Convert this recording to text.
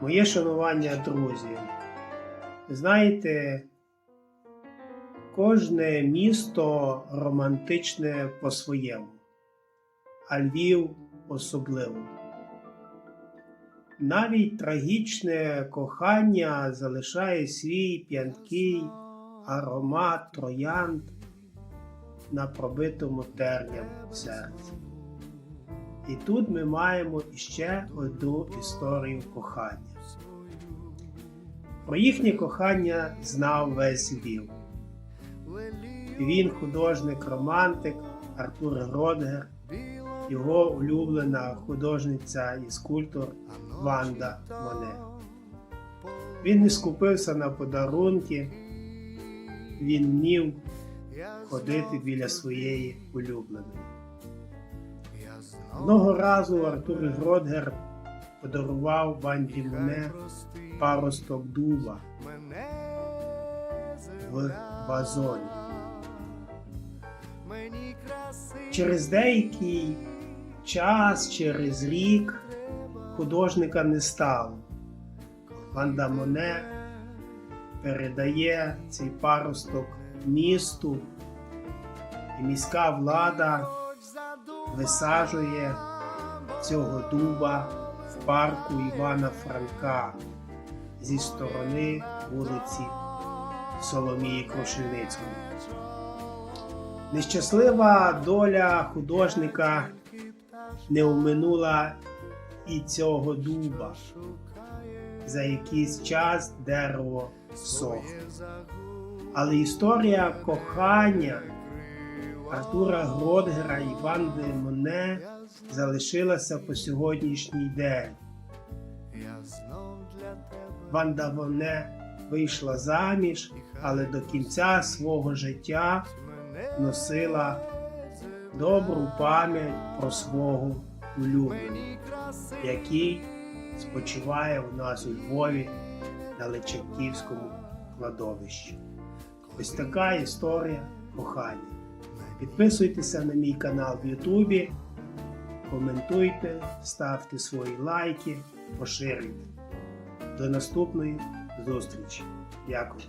Моє шанування, друзі. Знаєте, кожне місто романтичне по-своєму, а Львів особливо. Навіть трагічне кохання залишає свій п'янкий аромат троянд на пробитому терням серці. І тут ми маємо іще одну історію кохання. Про їхнє кохання знав весь Львів. Він художник-романтик Артур Гродгер, його улюблена художниця і скульптор Ванда Моне. Він не скупився на подарунки, він вмів ходити біля своєї улюбленої. Одного разу Артур Гродгер подарував Ванді Моне паросток дуба в вазоні. Через деякий час, через рік художника не стало. Ванда Моне передає цей паросток місту, і міська влада висаджує цього дуба в парку Івана Франка зі сторони вулиці Соломії Крушельницької. Нещаслива доля художника не оминула і цього дуба. За якийсь час дерево всохло. Але історія кохання Артура Гродгера і Ванди Моне залишилася по сьогоднішній день. Ванда Моне вийшла заміж, але до кінця свого життя носила добру пам'ять про свого улюбленого, який спочиває у нас у Львові на Личаківському кладовищі. Ось така історія кохання. Підписуйтеся на мій канал в Ютубі, коментуйте, ставте свої лайки, поширюйте. До наступної зустрічі. Дякую.